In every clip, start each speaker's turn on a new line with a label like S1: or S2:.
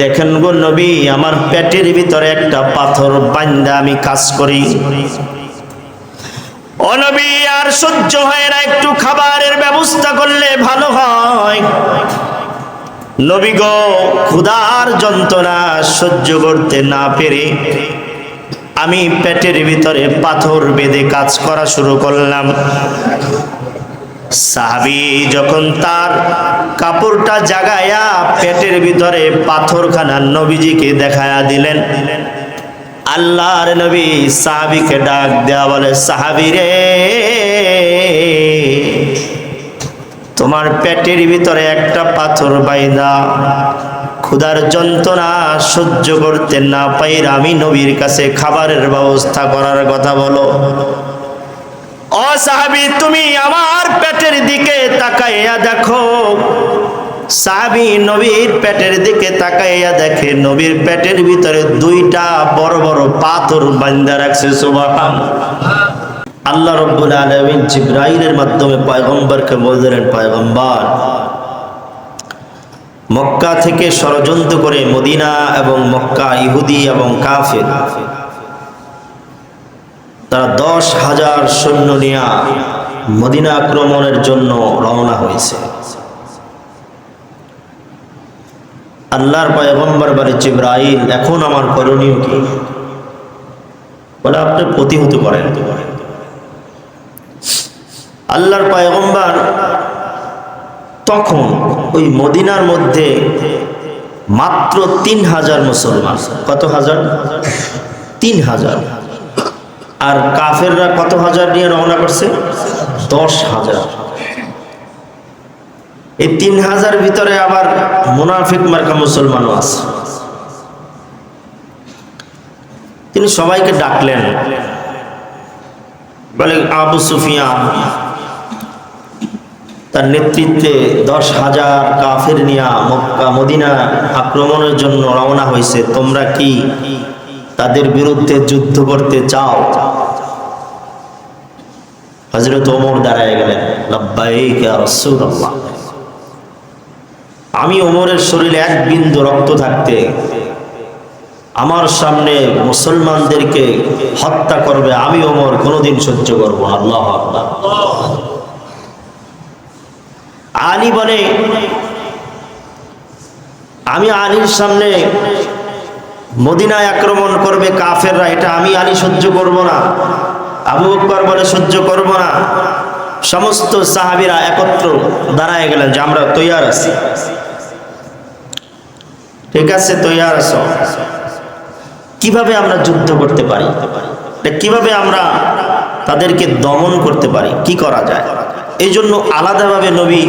S1: দেখেন গো নবী, আমার পেটের ভিতরে একটা পাথর বান্দা আমি কাজ করি। ও নবী, আর সহ্য হয় না, একটু খাবারের ব্যবস্থা করলে ভালো হয়। নবী গো, ক্ষুধার যন্ত্রণা সহ্য করতে না পেরে আমি পেটের ভিতরে পাথর বেঁধে কাজ করা শুরু করলাম। সাহাবি যখন তার কাপড়টা জাগায়া পেটের ভিতরে পাথরখানা নবীজিকে দেখায়া দিলেন, আল্লাহর নবী সাহাবিকে ডাক দেওয়া বলে, সাহাবি রে, তোমার পেটের ভিতরে একটা পাথর বাইদা, ক্ষুধার যন্ত্রণা সহ্য করতে না পাইরা আমি নবীর কাছে খাবারের ব্যবস্থা করার কথা বলো। ও সাহাবি তুমি আমার পেটের দিকে তাকাইয়া দেখো। সাহাবি নবীর পেটের দিকে তাকাইয়া দেখে, নবীর পেটের ভিতরে দুইটা বড় বড় পাথর বান্দা রাখছে সুবহান আল্লাহ রব্বুল আলামিন জিব্রাইলের মাধ্যমে পয়গম্বরকে বললেন, পয়গম্বর, মক্কা থেকে ষড়যন্ত্র করে মদিনা এবং মক্কা ইহুদি এবং কাফের তারা দশ হাজার সৈন্য নিয়ে মদিনা আক্রমণের জন্য রওনা হয়েছে। আল্লাহর পয়গম্বর বলে জিব্রাইল, এখন আমার করণীয় কি? বলে, আপনি প্রতিহত করেন। আল্লাহর পয়গম্বর তখন ওই মদিনার মধ্যে মাত্র তিন হাজার মুসলমান। কত হাজার? তিন হাজার। আর কাফেররা কত হাজার নিয়ে রওনা করছে? দশ হাজার। এই তিন হাজার ভিতরে আবার মুনাফিক মার্কা মুসলমানও আছে। তিনি সবাইকে ডাকলেন। বলে, আবু সুফিয়ান, তার নেতৃত্বে দশ হাজার কাফের নিয়া মক্কা, মদিনা আক্রমণের জন্য রওনা হয়েছে। তোমরা কি তাদের বিরুদ্ধে যুদ্ধ করতে চাও? হজরত ওমর দাঁড়ায় গেলেন আমি ওমরের শরীরে এক বিন্দু রক্ত থাকতে আমার সামনে মুসলমানদেরকে হত্যা করবে, আমি ওমর কোনোদিন সহ্য করব আল্লাহ আলী বলে, আমি আলীর সামনে মদিনায় আক্রমণ করবে কাফেররা, এটা আমি আলী সহ্য করব না। আবু বকর বলে, সহ্য করব না। সমস্ত সাহাবিরা একত্র দাঁড়ায় গেলেন যে, আমরা তৈয়ার আছি। ঠিক আছে, তৈয়ার আছো। কীভাবে আমরা যুদ্ধ করতে পারি? কীভাবে আমরা তাদেরকে দমন করতে পারি? কি করা যায়? এই জন্য আলাদাভাবে নবী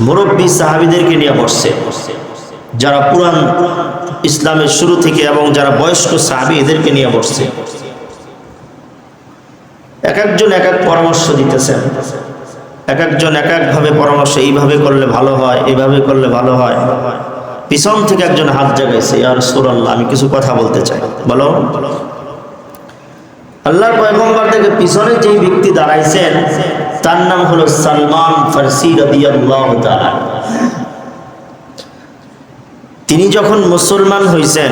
S1: মুরব্বী সাহাবিদেরকে নিয়ে বসছে। যারা পুরান ইসলামের শুরু থেকে এবং যারা বয়স্ক সাহাবি এদেরকে নিয়ে বসছে। এক একজন এক এক পরামর্শ দিতেছেন। এক একজন এক একভাবে পরামর্শ, এইভাবে করলে ভালো হয় এইভাবে করলে ভালো হয়। পিছন থেকে একজন হাত জাগাইছে আর সুরাল্লাহ আমি কিছু কথা বলতে চাই। বলো। আল্লাহর পয়গম্বর থেকে পিছনে যেই ব্যক্তি দাঁড়াইছেন, তার নাম হলো সালমান ফারসি রাদিয়াল্লাহু তাআলা। তিনি যখন মুসলমান হয়েছেন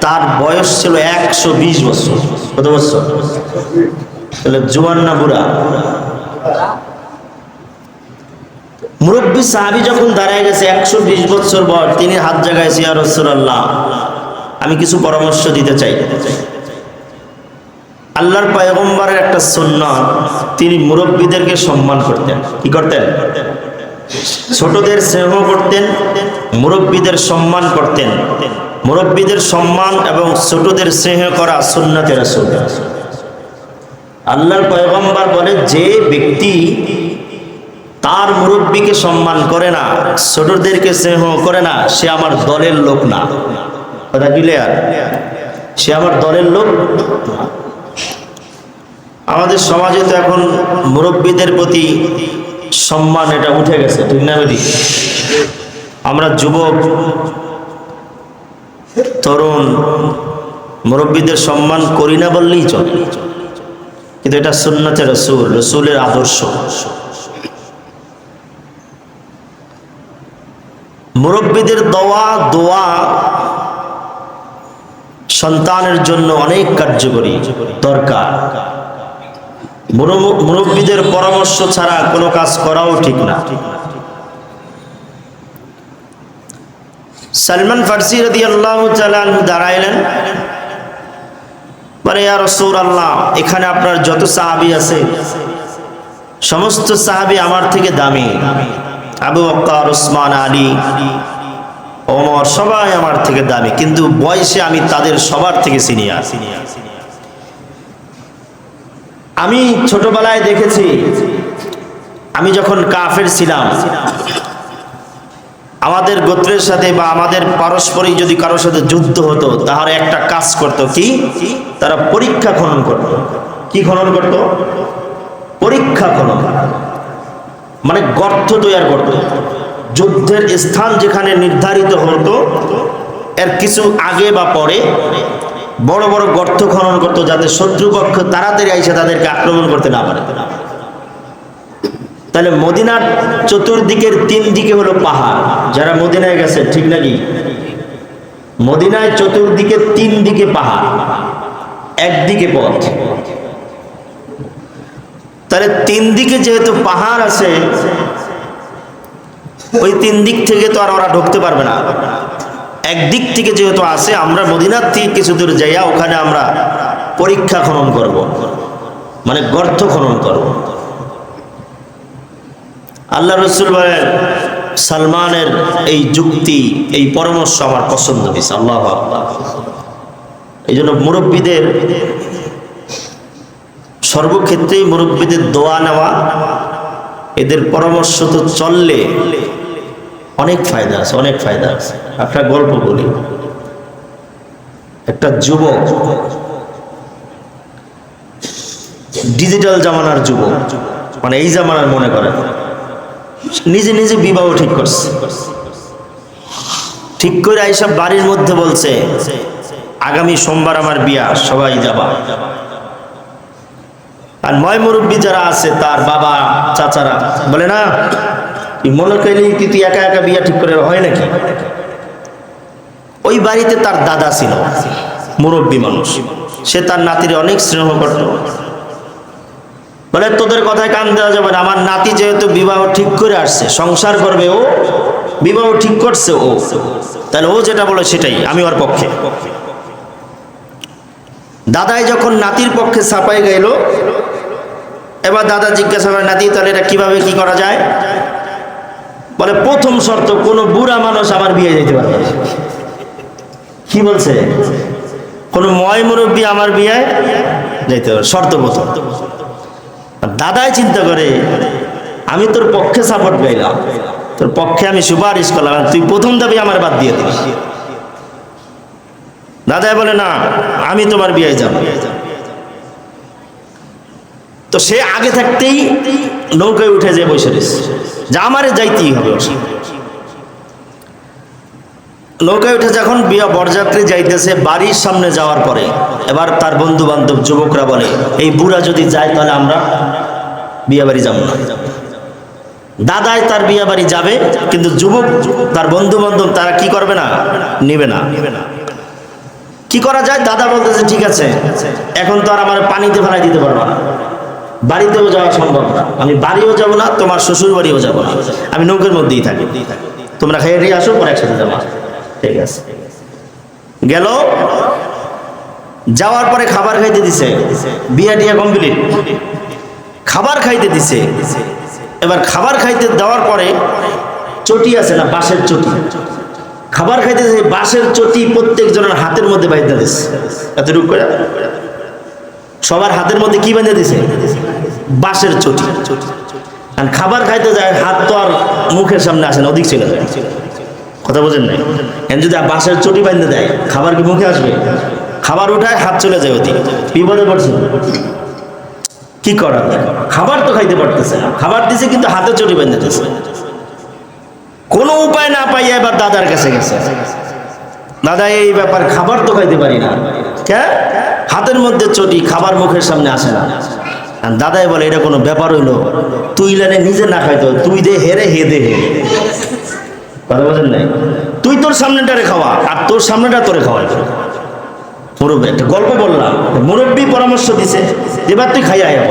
S1: তার বয়স ছিল একশো বিশ বছর। কত বছর? তাহলে জোয়ান না বুড়া? মুরব্বী সাহাবি যখন দাঁড়ায় গেছে একশো বিশ বছর বর তিনি হাত জাগাইছে আর রসুল্লাহ আমি কিছু পরামর্শ দিতে চাই। আল্লাহর পয়গম্বরের একটা সুন্নত, তিনি মুরব্বীদেরকে সম্মান করতেন। কি করতেন? ছোটদের স্নেহ করতেন মুরব্বীদের সম্মান করতেন। মুরব্বীদের সম্মান এবং ছোটদের স্নেহ করা সুন্নতের আল্লাহর পয়গম্বর বলে, যে ব্যক্তি তার মুরব্বীকে সম্মান করে না, ছোটদেরকে স্নেহ করে না, সে আমার দলের লোক না। কথা ক্লিয়ার সে আমার দলের লোক। আমাদের সমাজে তো এখন মুরব্বীদের প্রতি সম্মান এটা উঠে গেছে, ঠিক না আমরা যুবক, তরুণ, মুরব্বীদের সম্মান করি না বললেই চলে। কিন্তু এটা সুন্নতে রসুল, রসুলের আদর্শ। মুরব্বীদের দোয়া দোয়া সন্তানের জন্য অনেক কার্যকরী, দরকার। মুরব- মুরব্বীদের পরামর্শ ছাড়া কোনো কাজ করাও ঠিক না। সালমান ফার্সি রদি আল্লাহ দাঁড়াইলেন। মানে আর রসুল আল্লাহ এখানে আপনার যত সাহাবি আছে, সমস্ত সাহাবি আমার থেকে দামি। আবু বক্কর ওসমান আলী, ওমর, সবাই আমার থেকে দামি। কিন্তু বয়সে আমি তাদের সবার থেকে সিনিয়র। আমি ছোটবেলায় দেখেছি, আমি যখন কাফের ছিলাম আমাদের গোত্রের সাথে বা আমাদের পারস্পরিক যদি কারোর সাথে যুদ্ধ হতো, তাহলে একটা কাজ করত কি? তারা পরীক্ষা খনন করত। কি খনন করত? পরীক্ষা খনন। মানে গর্ত তৈরি করত। যুদ্ধের স্থান যেখানে নির্ধারিত হতো, এর কিছু আগে বা পরে বড় বড় গর্ত খনন করত যাতে শত্রুপক্ষ তাড়াতাড়ি আইসে তাদেরকে আক্রমণ করতে না পারে। তাহলে মদিনার চতুর্দিকের তিন দিকে হলো পাহাড়। যারা মদিনায় গেছে, ঠিক নাকি? মদিনায় চতুর্দিকে তিন দিকে পাহাড়, একদিকে পথ। তাহলে তিন দিকে যেহেতু পাহাড় আছে, ওই তিন দিক থেকে তো আর ওরা ঢুকতে পারবে না। একদিক থেকে যেহেতু আছে, আমরা মদিনার থেকে কিছু দূর যাইয়া ওখানে আমরা পরীক্ষা খনন করব। মানে গর্ত খনন করব। আল্লাহ রসুল বলেন, সালমানের এই যুক্তি, এই পরামর্শ আমার পছন্দ হয়েছে, আল্লাহ। এই জন্য মুরব্বীদের সর্বক্ষেত্রেই মুরব্বীদের দোয়া নেওয়া, এদের পরামর্শ তো চললে অনেক ফায়দা আছে, অনেক ফায়দা আছে। একটা গল্প বলি। একটা যুবক, ডিজিটাল জামানার যুবক মানে এই জামানার মনে করে নিজে নিজে বিবাহ ঠিক করছে। ঠিক করে আইসব বাড়ির মধ্যে বলছে, আগামী সোমবার আমার বিয়া, সবাই যাবা। আর ময় মুরব্বী যারা আছে, তার বাবা, চাচারা বলে, না মনে করলি কি তুই একা একা বিয়া ঠিক করে হয় নাকি? ওই বাড়িতে তার দাদা ছিল, মুরব্বী মানুষ। সে তার নাতির অনেক স্নেহ করত। বলে, তোদের কথায় কান দেওয়া যাবে না। আমার নাতি যেহেতু বিবাহ ঠিক করে আসছে, সংসার করবে ও, বিবাহ ঠিক করছে ও। তাহলে ও যেটা বলে সেটাই, আমি ওর পক্ষে। দাদাই যখন নাতির পক্ষে ছাপাই গেল, এবার দাদা জিজ্ঞাসা করে, নাতি, তাহলে এটা কীভাবে কি করা যায়? বলে, প্রথম শর্ত, কোনো বুড়া মানুষ আমার বিয়ে যেতে পারবে না। কি বলছে? কোনো ময় মুরব্বী আমার বিয়ে যেতে পারবে শর্ত প্রথম। দাদাই চিন্তা করে, আমি তোর পক্ষে সাপোর্ট পাইলাম। তোর পক্ষে আমি সুপারিশ করলাম তুই প্রথম দাবি আমার বাদ দিয়ে দিবি দাদাই বলে, না, আমি তোমার বিয়ে যাব। তো সে আগে থাকতেই নৌকায় উঠে যে বসে রয়েছে। যে আমারে যাইতেই হবে নৌকায় উঠে যখন বিয়া বরযাত্রী যাইতেছে, বাড়ির সামনে যাওয়ার পরে, এবার তার বন্ধু বান্ধব যুবকরা বলে, এই বুড়া যদি যায়, তাহলে আমরা বিয়ে বাড়ি যাব না। দাদায় তার বিয়ে বাড়ি যাবে, কিন্তু যুবক, তার বন্ধু বান্ধব তারা কি করবে না? নিবে না। কি করা যায়? দাদা বলতেছে, ঠিক আছে, এখন তো আর আমার পানিতে ফেলাই দিতে পারব না। বাড়িতেও যাওয়া সম্ভব না। আমি বাড়িও যাব না, তোমার শ্বশুর বাড়িও যাব না। আমি নৌকের মধ্যেই থাকি। তোমরা খাইয়ে আসো, পরে একসাথে যাব। গেল। যাওয়ার পরে খাবার খাইতে দিছে। বিয়া টিয়া কমপ্লিট খাবার খাইতে দিছে। এবার খাবার খাইতে দেওয়ার পরে চটি আছে না, বাঁশের চটি। খাবার খাইতে বাঁশের চটি প্রত্যেকজনের হাতের মধ্যে বাইতে দিছে। এতটুকু করে। সবার হাতের মধ্যে কি বেঁধে দিছে? বাঁশের চটি। আর খাবার খাইতে যায়, হাত তো আর মুখের সামনে আসে না, অধিক চলে যায়। কথা বোঝেন নাই? যদি বাঁশের চটি বেঁধে দেয়, খাবার কি মুখে আসবে? খাবার উঠায় হাত চলে যায় ওদিক। বিপদে পড়ছে কি করা যায়? খাবার তো খাইতে পারতেছে না। খাবার দিছে কিন্তু হাতে চটি বেঁধে দিছে। কোনো উপায় না পাইয়া এবার দাদার কাছে গেছে। দাদা, এই ব্যাপার খাবার তো খাইতে পারি না। কে? হাতের মধ্যে চটি খাবার মুখের সামনে আসে না। আর দাদাই বলে, এটা কোনো ব্যাপার হইল। তুই লানে নিজে না খাইতো তুই দে হেরে হে দে, হে কথা নাই? তুই তোর সামনেটারে খাওয়া, আর তোর সামনেটা তোরে খাওয়াই। মুরব্বী, একটা গল্প বললাম। মুরব্বী পরামর্শ দিছে, এবার তুই খাইয়া আয়া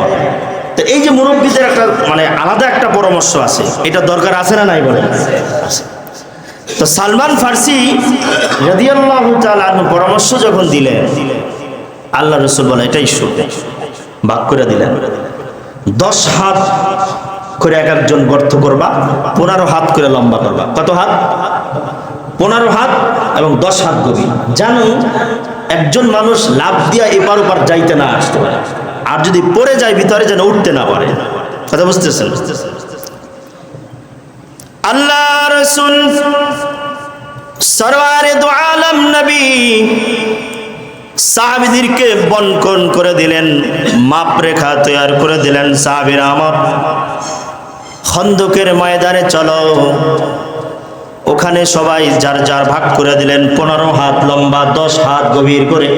S1: তো এই যে মুরব্বীদের একটা মানে আলাদা একটা পরামর্শ আছে, এটা দরকার আছে না নাই বলে তো সালমান ফার্সি রাদিয়াল্লাহু তাআলা পরামর্শ যখন দিলেন, আল্লাহ রসুল বলে এটাই ভাগ করে দিলেন। দশ হাত করে এক একজন গর্ত করবা, পনেরো হাত করে লম্বা করবা। কত হাত? পনেরো হাত এবং দশ হাত গভীর। জানো, একজন মানুষ লাভ দিয়া এপার ওপার যাইতে না আসতে পারে। আর যদি পড়ে যায়, ভিতরে যেন উঠতে না পারে। কথা বুঝতেছেন? আল্লাহ রসুল সরওয়ারে দু আলম নবী সাহাবিদেরকে বনকন করে দিলেন মাপ রেখা তৈরি করে দিলেন সাহাবিরা আমার। খন্দকের ময়দানে চলো। ওখানে সবাই যার যার ভাগ করে দিলেন, পনেরো হাত লম্বা, দশ হাত গভীর করে।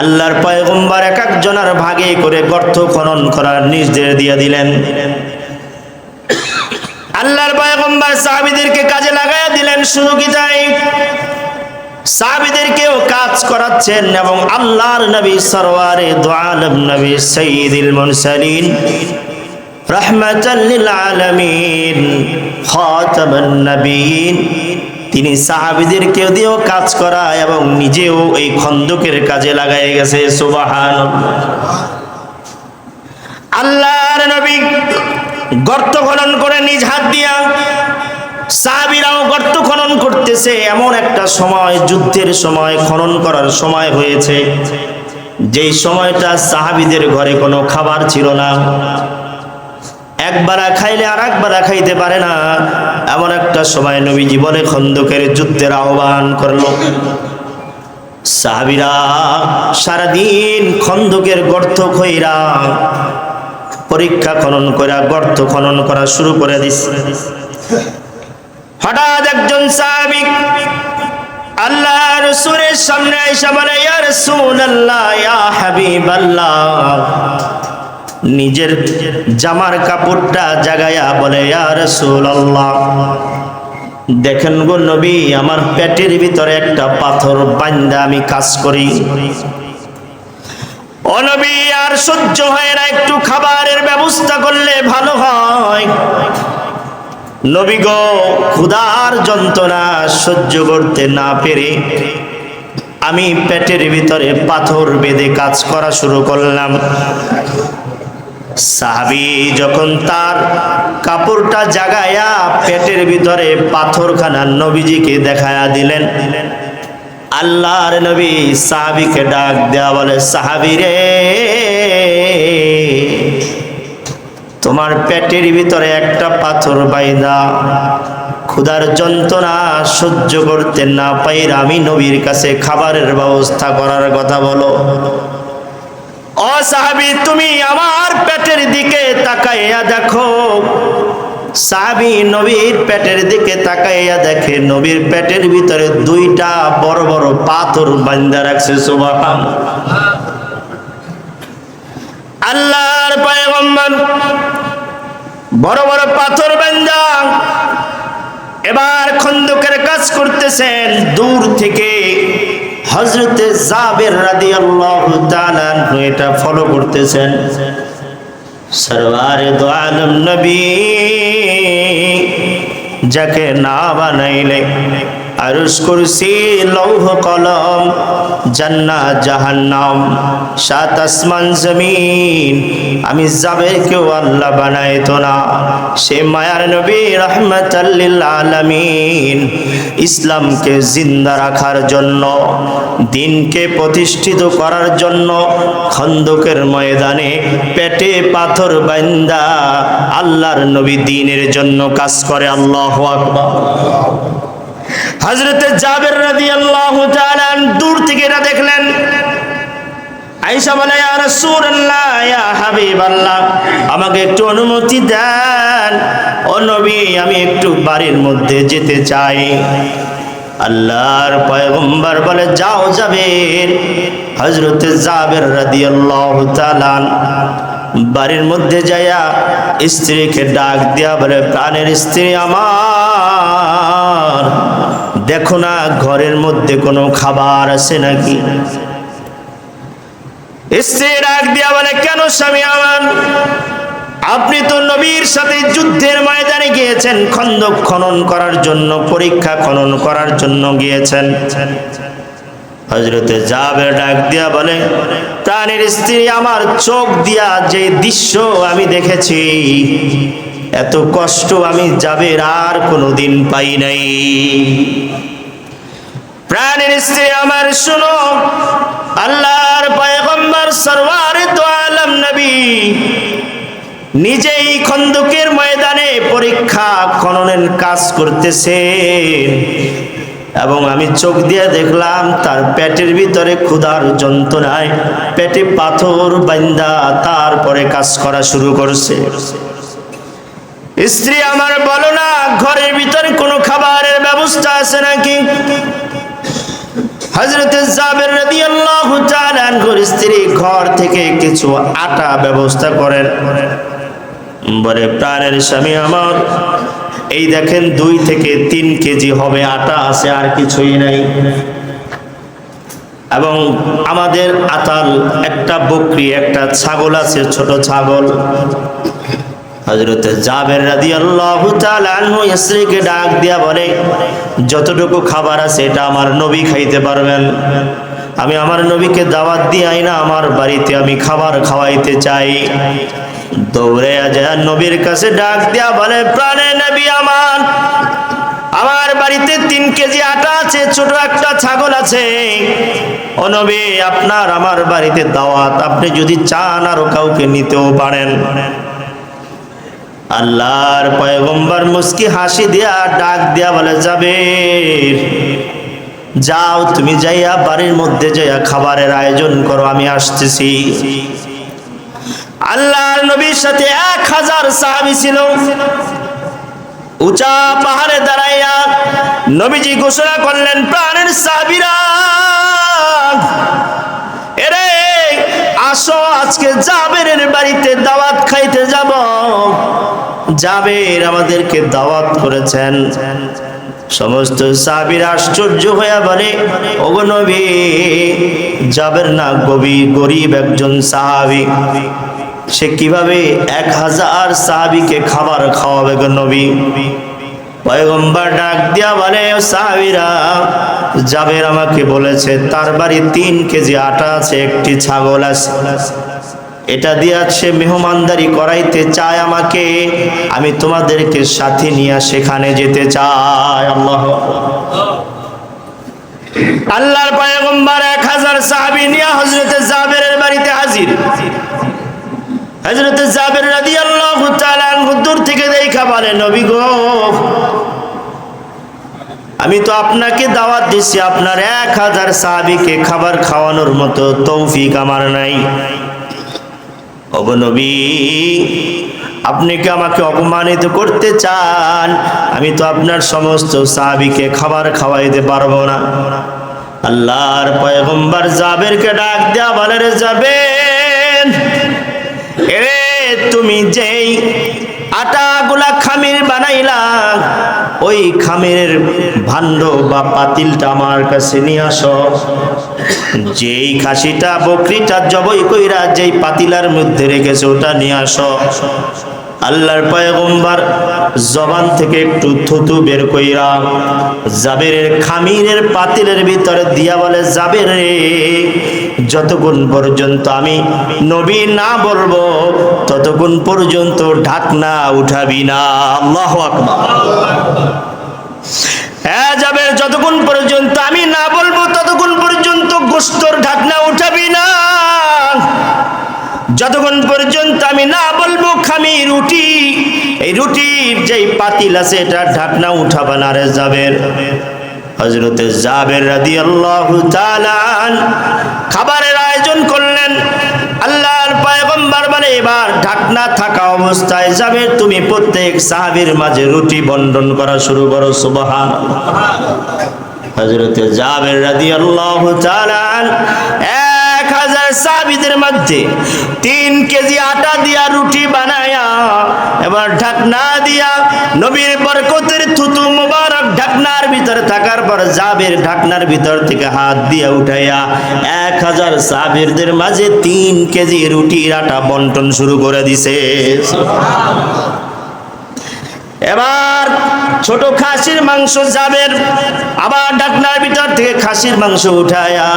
S1: আল্লাহর পয়গম্বর এক একজনের ভাগে করে গর্ত খনন করার নির্দেশ দিয়ে দিলেন। আল্লাহর পয়গম্বর সাহাবিদেরকে কাজে লাগাইয়া দিলেন, শুধু কি তাই? সাহাবিদেরকেও কাজ করাচ্ছেন এবং আল্লাহর নবী সরওয়ারে দোয়ালম নবী সঈদুল মুরসালিন। তিনি সাহাবিদেরকেও দিয়েও কাজ করা এবং নিজেও এই খন্দকের কাজে লাগাই গেছে সুবাহান আল্লাহর নবী গর্ত খনন করে নিজ হাত দিয়া সাহাবিরাও গর্ত খনন করতেছে। এমন একটা সময়, যুদ্ধের সময়, খনন করার সময় হয়েছে। যেই সময়টা সাহাবিদের ঘরে কোনো খাবার ছিল না। একবারা খাইলে আর একবারা খাইতে পারে না। এমন একটা সময় নবী জীবনে খন্দকের যুদ্ধের আহ্বান করল। সাহাবিরা সারাদিন খন্দকের গর্ত খইরা, পরীক্ষা খনন করা গর্ত খনন করা শুরু করে দিচ্ছে হঠাৎ একজন সাহাবিক আল্লাহ রসুলের সামনে এসে বলে, ইয়া রাসূলুল্লাহ, ইয়া হাবিবাল্লাহ নিজের জামার কাপড়টা জাগায়া বলে, ইয়া রাসূলুল্লাহ, দেখেন গো নবী, আমার পেটের ভিতরে একটা পাথর বান্দা আমি কাজ করি। ও নবী, আর সহ্য হয় না, একটু খাবারের ব্যবস্থা করলে ভালো হয়। নবী গো, ক্ষুধার যন্ত্রণা সহ্য করতে না পেরে আমি পেটের ভিতরে পাথর বেঁধে কাজ করা শুরু করলাম। সাহাবি যখন তার কাপড়টা জাগায়া পেটের ভিতরে পাথরখানা নবীজিকে দেখায়া দিলেন, আল্লাহর নবী সাহাবিকে ডাক দেয়া বলে, সাহাবি রে, তোমার পেটের ভিতরে একটা পাথর বাইদা, ক্ষুধার যন্ত্রণা সহ্য করতে না পাইর আমি নবীর কাছে খাবারের ব্যবস্থা করার কথা বলো। ও সাহাবি, তুমি আমার পেটের দিকে তাকাইয়া দেখো। সাহাবি নবীর পেটের দিকে তাকাইয়া দেখে, নবীর পেটের ভিতরে দুইটা বড় বড় পাথর বান্ধা রাখছে আল্লাহর পয়গম্বর, বড় বড় পাথর বান্ধা এবার খন্দকের কাজ করতেছেন, দূর থেকে জাবের রাদিয়াল্লাহু তাআলা এটা ফলো করতেছেন। সরওয়ারে দো নবী যাকে না বানাইলে আরুষ কুরসি, লৌহ কলম, জান্নাত, জাহান্নাম, সাত আসমান জমিন। আমি যাবে কেউ আল্লাহ বানাইতো না। সে মায়ার নবী রহমতাল্লিল আলামিন। ইসলামকে জিন্দা রাখার জন্য, দিনকে প্রতিষ্ঠিত করার জন্য খন্দকের ময়দানে পেটে পাথর বান্দা আল্লাহর নবী দিনের জন্য কাজ করে। আল্লাহ আকবার। হজরতে জাবের রাদি আল্লাহ দূর থেকে এটা দেখলেন। আইসা বলে, ইয়া হাবিবাল্লাহ, আমাকে একটু অনুমতি দেন। ও নবী, আমি একটু বাড়ির মধ্যে যেতে চাই। আল্লাহর পয়গম্বর বলে, যাও যাবের হজরতে জাবের রাদিয়াল্লাহু তাআলা বাড়ির মধ্যে যাইয়া স্ত্রীকে ডাক দিয়া বলে, প্রাণের স্ত্রী আমার। দেখো না ঘরের মধ্যে কোনো খাবার আছে নাকি? স্ত্রী ডাক দিয়া বলে, কেন স্বামী আমার? আপনি তো নবীর সাথে যুদ্ধের ময়দানে গিয়েছেন খনন করার জন্য, পরীক্ষা খনন করার জন্য গিয়েছেন। হজরতে যাবে ডাক দিয়া বলে, প্রাণের স্ত্রী আমার চোখ দিয়া যে দৃশ্য আমি দেখেছি এত কষ্ট আমি যাবের আর কোনোদিন পাই নাই। প্রাণের স্ত্রী আমার, শুনো, আল্লাহর পয়গম্বর সরওয়ারে তো আলম নবী, নিজেই খন্দকের ময়দানে পরীক্ষা খননের কাজ করতেছে এবং আমি চোখ দিয়ে দেখলাম, তার পেটের ভিতরে ক্ষুধার যন্ত্রণায় পেটে পাথর বান্দা তারপরে কাজ করা শুরু করছে। স্ত্রী আমার বলো না, ঘরের ভিতরে কোনো খাবারের ব্যবস্থা আছে নাকি? হজরত জাবের তাআলা আনহুর স্ত্রী ঘর থেকে কিছু আটা ব্যবস্থা করেন। বলে, প্রাণের স্বামী আমার, এই দেখেন দুই থেকে তিন কেজি হবে আটা আছে, আর কিছুই নাই। এবং আমাদের আতাল একটা বকরি, একটা ছাগল আছে, ছোট ছাগল। হজরতে জাবের রাদি আল্লাহ স্ত্রীকে ডাক দিয়া বলে, যতটুকু খাবার আছে এটা আমার নবী খাইতে পারবেন। আমি আমার নবীকে দাওয়াত দিয়াই না, আমার বাড়িতে আমি খাবার খাওয়াইতে চাই। দৌড়ে যায় নবীর কাছে ডাক দিয়া বলে, প্রাণে নবী আমার আমার বাড়িতে তিন কেজি আটা আছে, ছোট একটা ছাগল আছে। ও নবী, আপনার আমার বাড়িতে দাওয়াত, আপনি যদি চান আরও কাউকে নিতেও পারেন। আল্লাহর পয়গম্বর মুস্কি হাসি দিয়া, ডাক দিয়া বলে যাবে যাও, তুমি যাইয়া বাড়ির মধ্যে যাইয়া খাবারের আয়োজন করো, আমি আসতেছি। আল্লাহর নবীর সাথে এক হাজার সাহাবি ছিল। উঁচা পাহাড়ে দাঁড়াইয়া নবীজি ঘোষণা করলেন, প্রাণের সাহাবিরা, এরে, আসো, আজকে জাবেরের বাড়িতে দাওয়াত খাইতে যাব। জাবের আমাদেরকে দাওয়াত করেছেন। সমস্ত সাহাবির আশ্চর্য হয়ে বলে, ওগো নবী যাবের না গবি গরিব একজন সাহাবি। সে কীভাবে এক হাজার সাহাবিকে খাবার খাওয়াবে নবী? পয়গম্বর ডাক দিয়া বলে, "ও সাহাবীরা, জাবের আমাকে বলেছে, তার বাড়ি তিন কেজি আটা আছে, একটি ছাগল আছে। এটা দিয়া সে মেহমানদারি করাইতে চায় আমাকে, আমি তোমাদেরকে সাথে নিয়ে সেখানে যেতে চাই। আল্লাহ আল্লাহর পয়গম্বর এক হাজার সাহাবি নিয়ে হজরতে জাবেরের বাড়িতে হাজির। হজরত জাবের তাআলা আনহু দূর থেকে দেখা বলে, নবী গো, আমি তো আপনাকে দাওয়াত দিছি, আপনার এক হাজার সাহাবিকে খাবার খাওয়ানোর মতো তৌফিক আমার নাই। অবনবী আপনি কি আমাকে অপমানিত করতে চান? আমি তো আপনার সমস্ত সাহাবিকে খাবার খাওয়াইতে পারব না। আল্লাহর পয়গম্বর জাবেরকে ডাক দেয়া বলে, রে যাবেন এরে তুমি যেই আটাগুলা খামির বানাইলা ওই খামির ভাণ্ড বা পাতিলটা আমার কাছে নিয়ে আসো। যেই খাসিটা, বকরিটা জবই কইরা যেই পাতিলার মধ্যে রেখেছে, ওটা নিয়ে আসো। আল্লাহর পয়গম্বর জবান থেকে একটু থুতু বের কইরা, জাবেরের খামিরের পাতিলের ভিতরে দিয়া বলে, জাবের রে যতক্ষণ পর্যন্ত আমি নবী না বলব ততক্ষণ পর্যন্ত ঢাকনা উঠাবি না। আল্লাহ আকবার। হ্যাঁ যাবে যতক্ষণ পর্যন্ত আমি না বলব ততক্ষণ পর্যন্ত গোস্তর ঢাকনা উঠাবি না। যতক্ষণ পর্যন্ত আমি না বলব খামি রুটি, এই রুটির যেই পাতিল আছে এটা ঢাকনা উঠাবা না রে যাবের হজরতে জাবের রাদি আল্লাহ খাবারের আয়োজন করলেন। আল্লাহর পায়গম্বার মানে এবার ঢাকনা থাকা অবস্থায় যাবে, তুমি প্রত্যেক সাহাবির মাঝে রুটি বন্টন করা শুরু করো। সুবহান হজরতে জাবের রাদি আল্লাহ এক হাজার সাহাবীদের মধ্যে তিন কেজি আটা দিয়া রুটি বানায়া, এবার ঢাকনা দিয়া নবীর বরকতের থুতু মোবারক ঢাকনার ভিতরে থাকার পর জাবের ঢাকনার ভিতর থেকে হাত দিয়ে উঠাইয়া এক হাজার সাবিরদের মাঝে তিন কেজি রুটির আটা বন্টন শুরু করে দিছে। এবার ছোট খাসির মাংস যাবের আবার ডাকনার ভিতর থেকে খাসির মাংস উঠায়া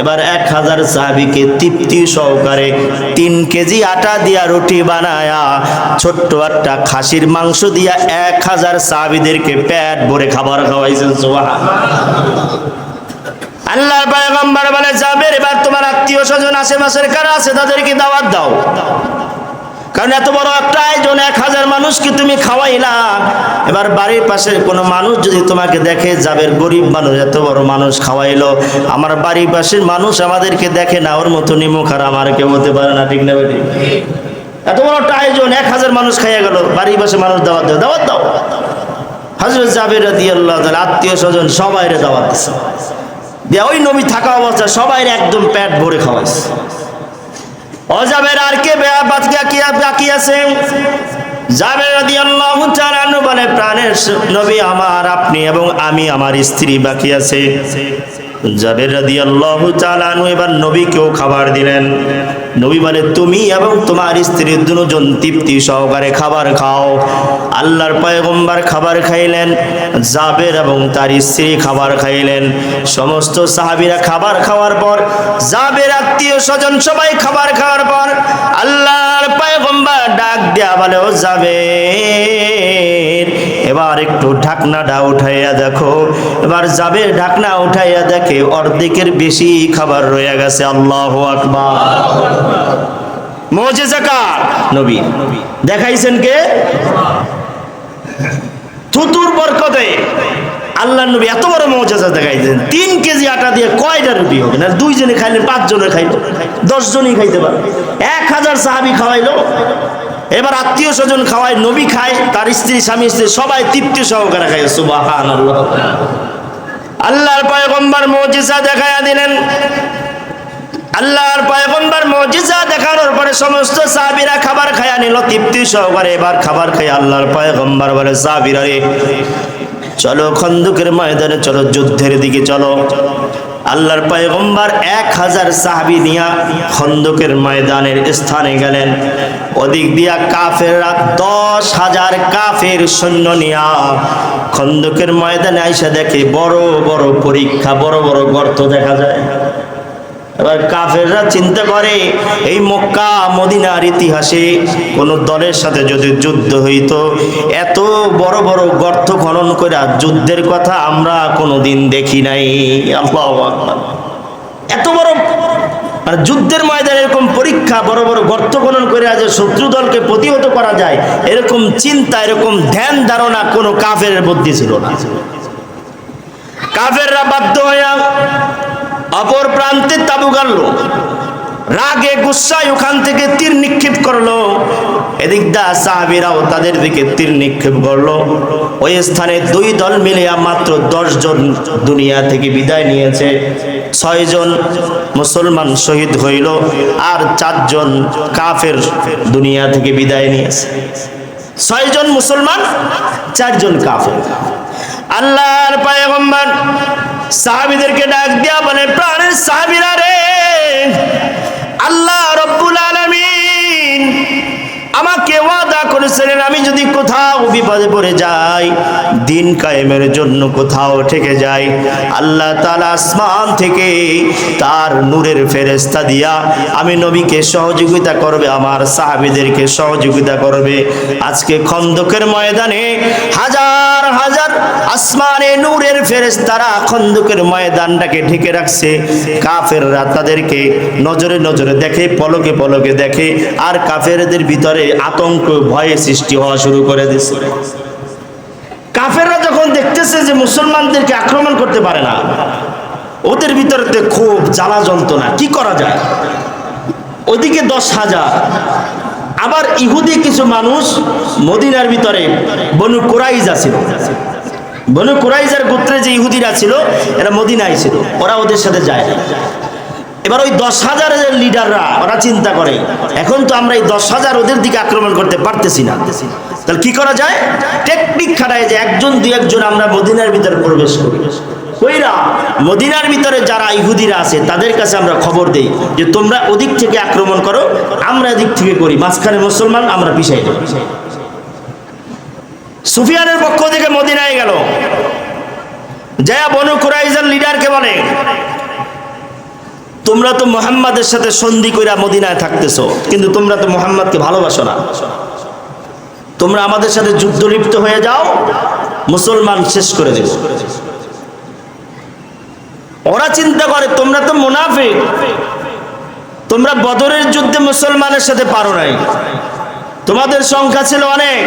S1: এবার এক হাজার সাহাবিকে তৃপ্তি সহকারে তিন কেজি আটা দিয়া রুটি বানায়া ছোট্ট একটা খাসির মাংস দিয়া এক হাজার সাহাবিদেরকে পেট ভরে খাবার খাওয়াইছেন সোহা আল্লাহর পয়গম্বর বলে যাবের এবার তোমার আত্মীয় স্বজন, আশেপাশের কারা আছে তাদেরকে দাওয়াত দাও। কারণ এত বড় একটা আয়োজন, এক হাজার মানুষকে তুমি খাওয়াইলা। এবার বাড়ির পাশের কোনো মানুষ যদি তোমাকে দেখে যাবে গরিব মানুষ, এত বড় মানুষ খাওয়াইলো। আমার বাড়ির পাশের মানুষ আমাদেরকে দেখে না, ওর মতো নিমুখ আর আমার কেউ হতে পারে না, ঠিক না এত বড় একটা আয়োজন, এক হাজার মানুষ খাইয়া গেল, বাড়ির পাশে মানুষ দাওয়াত দাও দাওয়াত দাও। হজরত রাদি আল্লাহ আত্মীয় স্বজন সবাই দাওয়াত দিয়ে ওই নবী থাকা অবস্থা সবাই একদম পেট ভরে খাওয়াইছে। অজাবের আর কে বাকি আছে? জাবের রাদিয়াল্লাহু তাআলা বলে, প্রাণের নবী আমার, আপনি এবং আমি আমার স্ত্রী বাকি আছে। জাবের এবার নবীকেও খাবার দিলেন। নবী বলে, তুমি এবং তোমার স্ত্রীর দুজন তৃপ্তি সহকারে খাবার খাও। আল্লাহর পয়গম্বর খাবার খাইলেন, জাবের এবং তার স্ত্রী খাবার খাইলেন। সমস্ত সাহাবিরা খাবার খাওয়ার পর, জাবের আত্মীয় স্বজন সবাই খাবার খাওয়ার পর আল্লাহর পয়গম্বর ডাক দেয়া বলে যাবে এবার একটু ঢাকনাটা উঠাইয়া দেখো। এবার যাবে ঢাকনা উঠাইয়া দেখে অর্ধেকের বেশি খাবার রয়ে গেছে। আল্লাহ আকবার। মজে কার? নবী। দেখাইছেন কে? চতুর বরকতে। আল্লাহ নবী এত বড় মজাজা দেখাইছেন তিন কেজি আটা দিয়ে কয়টা রুটি হবে? না, দুইজনে খাইলে পাঁচজনে খাইলো দশ জনই খাইতে পারে। এক হাজার সাহাবি খাওয়াইলো। এবার আত্মীয় স্বজন খাওয়ায়, নবী খায়, তার স্ত্রী, স্বামী, স্ত্রী, সবাই তৃপ্তি সহকারে খায়। সুবাহান আল্লাহ আল্লাহর পয়গম্বর মজিজা দেখাইয়া দিলেন। আল্লাহর পয়গম্বর মজিজা দেখানোর পরে সমস্ত সাহাবীরা খাবার খায়া নিল। তৃপ্তি সহকারে এবার খাবার খাই আল্লাহর পয়গম্বর বলে, সাহাবীরা চলো খন্দকের ময়দানে, চলো যুদ্ধের দিকে চলো। আল্লাহর পয়গম্বর এক হাজার সাহাবি নিয়া খন্দকের ময়দানের স্থানে গেলেন। ওদিক দিয়া কাফেররা দশ হাজার কাফের সৈন্য নিয়া খন্দকের ময়দানে আইসা দেখে বড় বড় পরীক্ষা, বড় বড় গর্ত দেখা যায়। এবার কাফেররা চিন্তা করে, এই মক্কা মদিনার ইতিহাসে কোন দলের সাথে যদি যুদ্ধ হইতো, এত বড় বড় গর্ত খনন করে যুদ্ধের কথা আমরা কোনোদিন দেখি নাই আল্লাহু। এত বড়, আর যুদ্ধের ময়দানে এরকম পরীক্ষা, বড় বড় গর্ত খনন করে যে শত্রু দলকে প্রতিহত করা যায়, এরকম চিন্তা, এরকম ধ্যান ধারণা কোনো কাফের বুদ্ধি ছিল না কাফেররা বাধ্য হইয়া অপর প্রান্তে তাবু গাড়লো। রাগে গুসায় ওখান থেকে তীর নিক্ষেপ করল। এদিক দা সাহাবিরাও তাদের দিকে তীর নিক্ষেপ করল। ওই স্থানে দুই দল মিলিয়া মাত্র জন দুনিয়া থেকে বিদায় নিয়েছে। ছয়জন মুসলমান শহীদ হইল আর চারজন কাফের দুনিয়া থেকে বিদায় নিয়েছে। ছয়জন মুসলমান চারজন কাফের। আল্লাহর পায়গম্বর সাহাবিদেরকে ডাক দিয়া বলে, প্রাণের সাহাবিরা রে, আল্লাহ রব্বুল আলামিন আমাকে ওয়াদা করেছিলেন আমি যদি কোথাও বিপদে পড়ে যাই। দিন কায়েমের জন্য কোথাও থেকে যাই আল্লাহ তাআলা আসমান থেকে তার নূরের ফেরেস্তা দিয়া আমি নবীকে সহযোগিতা করবে, আমার সাহাবীদেরকে সহযোগিতা করবে। আজকে খন্দকের ময়দানে হাজার হাজার আসমানে নূরের ফেরেস্তারা খন্দকের ময়দানটাকে ঢেকে রাখছে। কাফেররা তাদেরকে নজরে নজরে দেখে, পলকে পলকে দেখে, আর কাফেরদের ভিতরে আতঙ্ক, ভয়ে সৃষ্টি হওয়া শুরু করে দিচ্ছে দেখতেছে যে মুসলমানদেরকে আক্রমণ করতে পারে না। ওদের ভিতরে খুব জ্বালা যন্ত্রণা, কি করা যায়? ওদিকে দশ হাজার। আবার ইহুদি কিছু মানুষ মদিনার ভিতরে বনু কুরাইজা ছিল বনু কুরাইজার গোত্রে যে ইহুদিরা ছিল, এরা মদিনায় ছিল, ওরা ওদের সাথে যায়। এবার ওই দশ হাজারের লিডাররা ওরা চিন্তা করে, এখন তো আমরা এই দশ হাজার ওদের দিকে আক্রমণ করতে পারতেছি না। তাহলে কি করা যায়? টেকনিক খাটায় যে একজন দুই একজন আমরা মদিনার ভিতরে প্রবেশ করি। কইরা মদিনার ভিতরে যারা ইহুদিরা আছে, তাদের কাছে আমরা খবর দেই যে তোমরা ওদিক থেকে আক্রমণ করো, আমরা এদিক থেকে করি। মাঝখানে মুসলমান, আমরা পিছাই দেব সুফিয়ানের পক্ষ থেকে মদিনায় গেল। জয়া বনু কুরাইজার লিডারকে বলে, তোমরা তো মোহাম্মদের সাথে সন্ধি কইরা মদিনায় থাকতেছো, কিন্তু তোমরা তো মোহাম্মদকে ভালোবাসো না। তোমরা আমাদের সাথে যুদ্ধ লিপ্ত হয়ে যাও, মুসলমান শেষ করে দেব। ওরা চিন্তা করে, তোমরা তো মুনাফিক। তোমরা বদরের যুদ্ধে মুসলমানের সাথে পারো নাই। তোমাদের সংখ্যা ছিল অনেক।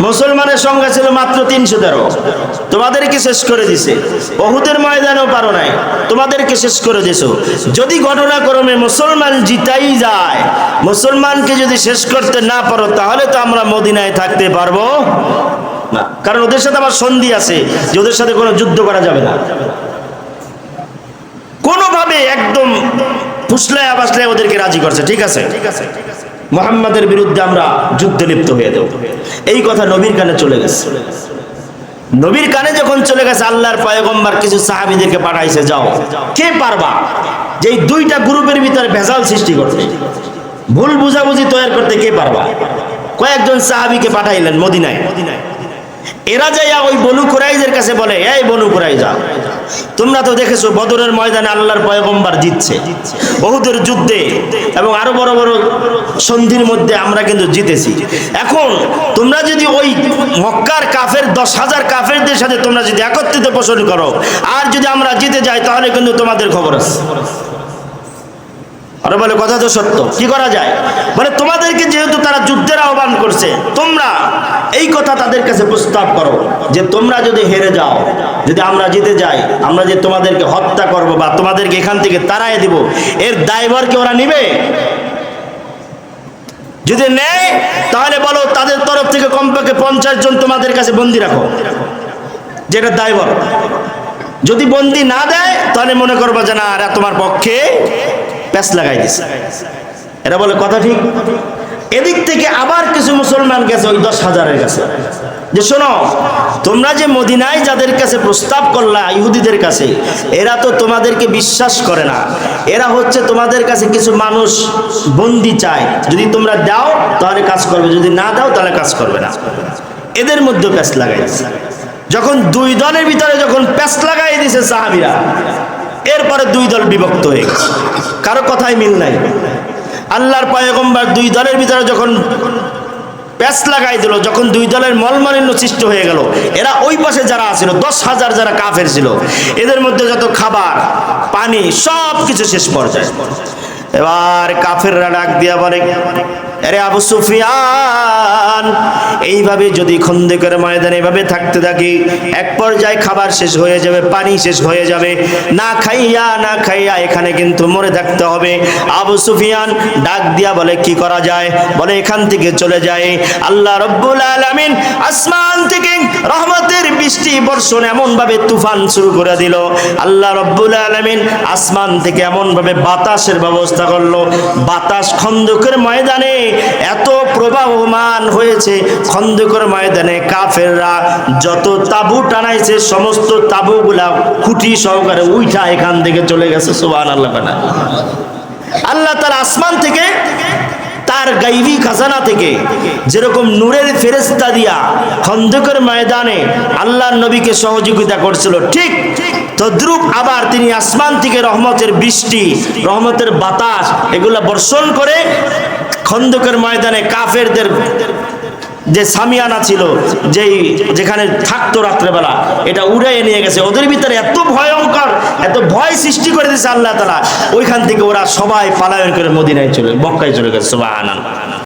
S1: মুসলমানের সংখ্যা ছিল মাত্র তিনশো তেরো। তোমাদেরকে শেষ করে দিছে। বহুদের ময়দানেও পারো নাই। তোমাদেরকে শেষ করে দিছো। যদি ঘটনা ঘটনাক্রমে মুসলমান জিতাই যায়, মুসলমানকে যদি শেষ করতে না পারো, তাহলে তো আমরা মদিনায় থাকতে পারব না। কারণ ওদের সাথে আমার সন্ধি আছে যে ওদের সাথে কোনো যুদ্ধ করা যাবে না। কোনোভাবে একদম ফুসলায় আবাসলায় ওদেরকে রাজি করছে। ঠিক আছে ঠিক আছে? মোহাম্মদের বিরুদ্ধে আমরা যুদ্ধে লিপ্ত হয়ে দেব এই কথা নবীর কানে চলে গেছে। নবীর কানে যখন চলে গেছে, আল্লাহর পয়গম্বর কিছু সাহাবিদেরকে পাঠাইছে, যাও। কে পারবা? যে দুইটা গ্রুপের ভিতরে ভেজাল সৃষ্টি করতে ভুল বুঝাবুঝি তৈরি করতে কে পারবা? কয়েকজন সাহাবিকে পাঠাইলেন মদিনায়। এরা যাইয়া ওই বনু কুরাইজের কাছে বলে, এই বনু কুরাইজা তোমরা তো দেখেছ বদরের ময়দানে আল্লাহর পয়গম্বার জিতছে। বহুদের যুদ্ধে এবং আরও বড় বড় সন্ধির মধ্যে আমরা কিন্তু জিতেছি। এখন তোমরা যদি ওই মক্কার কাফের, দশ হাজার কাফেরদের সাথে তোমরা যদি একত্রিত পোষণ করো, আর যদি আমরা জিতে যাই, তাহলে কিন্তু তোমাদের খবর আছে। আরে বলে, কথা তো সত্য। কি করা যায়? বলে, তোমাদেরকে যেহেতু তারা যুদ্ধের আহ্বান করছে, তোমরা এই কথা তাদের কাছে প্রস্তাব করো যে, তোমরা যদি হেরে যাও, যদি আমরা জিতে যাই, আমরা যে তোমাদেরকে হত্যা করব বা তোমাদেরকে এখান থেকে তাড়াই দিব, এর দায়ভার কি ওরা নিবে? যদি নেয়, তাহলে বলো, তাদের তরফ থেকে কমপক্ষে পঞ্চাশ জন তোমাদের কাছে বন্দি রাখো। যেটা দায়ভার। যদি বন্দি না দেয়, তাহলে মনে করব যে, না তোমার পক্ষে প্যাস লাগাই দিছে। এরা বলে, কথা ঠিক? এদিক থেকে আবার কিছু মুসলমান গেছে ওই দশ হাজারের কাছে। যে, শোনো, তোমরা যে মদিনায় যাদের কাছে প্রস্তাব করলা ইহুদিদের কাছে, এরা তো তোমাদেরকে বিশ্বাস করে না। এরা হচ্ছে তোমাদের কাছে কিছু মানুষ বন্দি চায়। যদি তোমরা দাও, তাহলে কাজ করবে। যদি না দাও, তাহলে কাজ করবে না। এদের মধ্যে প্যাস লাগাই যখন দুই দলের ভিতরে যখন প্যাস লাগাই দিছে সাহাবিরা এরপরে দুই দল বিভক্ত হয়ে গেছে। কারও কথাই মিল নাই। আল্লাহর পয়গম্বর দুই দলের ভিতরে যখন প্যাচ লাগাই দিল, যখন দুই দলের মলমালিন্য সৃষ্টি হয়ে গেল, এরা ওই পাশে যারা আছিল, দশ হাজার যারা কাফের ছিল, এদের মধ্যে যত খাবার, পানি সব কিছু শেষ পর্যায়ে। এবার কাফেররা ডাক দিয়া বলে আরে আবু সুফিয়ান, এইভাবে যদি খন্দেকের ময়দানে এভাবে থাকতে থাকি, এক পর্যায়ে খাবার শেষ হয়ে যাবে, পানি শেষ হয়ে যাবে। না খাইয়া না খাইয়া এখানে কিন্তু মরে থাকতে হবে। আবু সুফিয়ান ডাক দিয়া বলে, কি করা যায়? বলে, এখান থেকে চলে যায় আল্লাহ রব্বুল আলামিন আসমান থেকে রহমতের বৃষ্টি বর্ষণ এমন ভাবে তুফান শুরু করে দিল। আল্লাহ রব্বুল আলামিন আসমান থেকে এমন ভাবে বাতাসের ব্যবস্থা করল। বাতাস খন্দকের ময়দানে এত প্রবাহমান হয়েছে খন্দকের ময়দানে কাফেররা যত তাবু টানাইছে, সমস্ত তাবুগুলা খুঁটি সহকারে উইঠা এখান থেকে চলে গেছে সুবহান আল্লাহ আল্লাহ তার আসমান থেকে, তার গাইবি খাজানা থেকে যেরকম নূরের ফেরেস্তা দিয়া খন্দকের ময়দানে আল্লাহ নবীকে সহযোগিতা করছিল ঠিক ঠিক তদ্রুপ আবার তিনি আসমান থেকে রহমতের বৃষ্টি, রহমতের বাতাস এগুলা বর্ষণ করে খন্দকের ময়দানে কাফেরদের যে সামিয়ানা ছিল, যেই যেখানে থাকতো রাত্রেবেলা, এটা উড়াইয়ে নিয়ে গেছে। ওদের ভিতরে এত ভয়ঙ্কর, এত ভয় সৃষ্টি করে দিয়েছে আল্লাহ তালা ওইখান থেকে ওরা সবাই পালায়ন করে মদিনায় চলে, মক্কায় চলে গেছে সবাই আনান